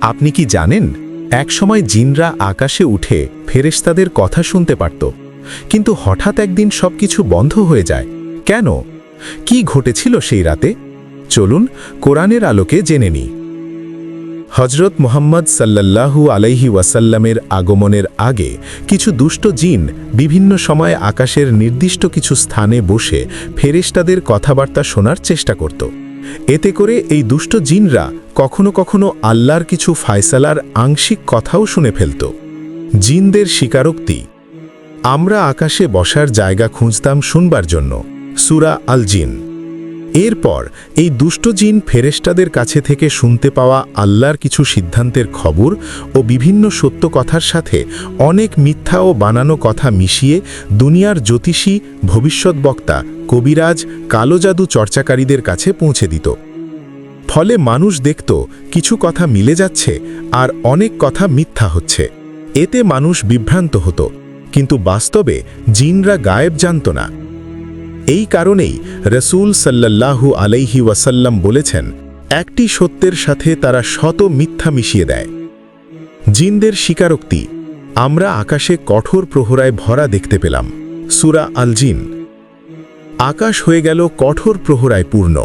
আপনি কি জানেন, একসময় জিনরা আকাশে উঠে ফেরেশতাদের কথা শুনতে পারত, কিন্তু হঠাৎ একদিন সবকিছু বন্ধ হয়ে যায়। কেন? কি ঘটেছিল সেই রাতে? চলুন কোরআনের আলোকে জেনে নিই। হজরত মোহাম্মদ সাল্লাল্লাহু আলাইহি ওয়াসাল্লামের আগমনের আগে কিছু দুষ্ট জিন বিভিন্ন সময়ে আকাশের নির্দিষ্ট কিছু স্থানে বসে ফেরেশতাদের কথাবার্তা শোনার চেষ্টা করত। এতে করে এই দুষ্ট জিনরা কখনো কখনো আল্লাহর কিছু ফায়সালার আংশিক কথাও শুনে ফেলত। জিনদের স্বীকারোক্তি, আমরা আকাশে বসার জায়গা খুঁজতাম শুনবার জন্য, সুরা আল জিন এরপর এই দুষ্ট জিন ফেরেস্টাদের কাছে থেকে শুনতে পাওয়া আল্লাহর কিছু সিদ্ধান্তের খবর ও বিভিন্ন সত্য কথার সাথে অনেক মিথ্যা ও বানানো কথা মিশিয়ে দুনিয়ার জ্যোতিষী, ভবিষ্যৎ বক্তা, কবিরাজ, কালো জাদু চর্চাকারীদের কাছে পৌঁছে দিত। ফলে মানুষ দেখত কিছু কথা মিলে যাচ্ছে আর অনেক কথা মিথ্যা হচ্ছে। এতে মানুষ বিভ্রান্ত হতো, কিন্তু বাস্তবে জিনরা গায়েব জানত না। এই কারণেই রসুল সাল্লাল্লাহু আলাইহি ওয়াসাল্লাম বলেছেন, একটি সত্যের সাথে তারা শত মিথ্যা মিশিয়ে দেয়। জিনদের স্বীকারোক্তি, আমরা আকাশে কঠোর প্রহরায় ভরা দেখতে পেলাম। সুরা আল জিন। আকাশ হয়ে গেল কঠোর প্রহরায় পূর্ণ।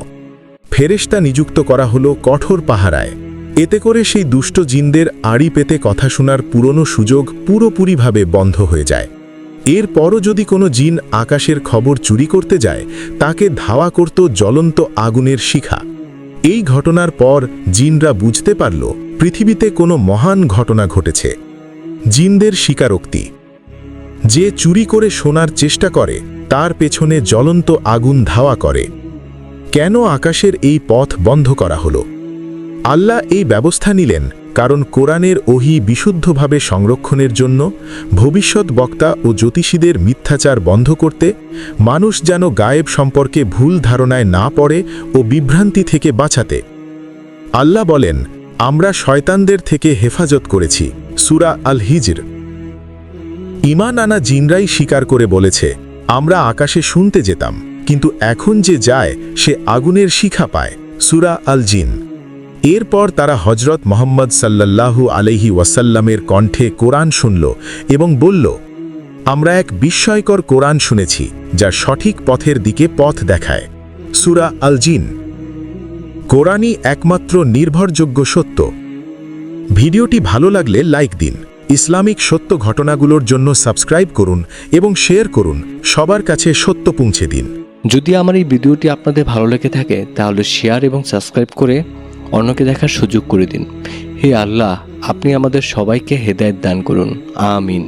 ফেরেশতা নিযুক্ত করা হলো কঠোর পাহারায়। এতে করে সেই দুষ্ট জিনদের আড়ি পেতে কথা শোনার পুরনো সুযোগ পুরোপুরিভাবে বন্ধ হয়ে যায়। এরপরও যদি কোনো জিন আকাশের খবর চুরি করতে যায়, তাকে ধাওয়া করত জ্বলন্ত আগুনের শিখা। এই ঘটনার পর জিনরা বুঝতে পারল, পৃথিবীতে কোনো মহান ঘটনা ঘটেছে। জিনদের স্বীকারোক্তি। যে চুরি করে শোনার চেষ্টা করে, তার পেছনে জ্বলন্ত আগুন ধাওয়া করে। কেন আকাশের এই পথ বন্ধ করা হলো? আল্লাহ এই ব্যবস্থা নিলেন কারণ কোরআনের ওহি বিশুদ্ধভাবে সংরক্ষণের জন্য, ভবিষ্যৎ বক্তা ও জ্যোতিষীদের মিথ্যাচার বন্ধ করতে, মানুষ যেন গায়েব সম্পর্কে ভুল ধারণায় না পড়ে ও বিভ্রান্তি থেকে বাঁচাতে। আল্লাহ বলেন, আমরা শয়তানদের থেকে হেফাজত করেছি। সুরা আল হিজর ইমান আনা জিনরাই স্বীকার করে বলেছে, আমরা আকাশে শুনতে যেতাম। কিন্তু এখন যে যায়, সে আগুনের শিখা পায়। সুরা আল জিন এরপর তারা হজরত মোহাম্মদ সাল্লাল্লাহু আলহি ওয়াসাল্লামের কণ্ঠে কোরআন শুনল এবং বলল, আমরা এক বিস্ময়কর কোরআন শুনেছি, যা সঠিক পথের দিকে পথ দেখায়। সুরা আল জিন কোরআনই একমাত্র নির্ভরযোগ্য সত্য। ভিডিওটি ভালো লাগলে লাইক দিন। ইসলামিক সত্য ঘটনাগুলোর জন্য সাবস্ক্রাইব করুন এবং শেয়ার করুন। সবার কাছে সত্য পৌঁছে দিন। যদি আমার এই ভিডিওটি আপনাদের ভালো লেগে থাকে, তাহলে শেয়ার এবং সাবস্ক্রাইব করে অন্যকে দেখার সুযোগ করে দিন। হে আল্লাহ, আপনি আমাদের সবাইকে হেদায়ত দান করুন। আমিন।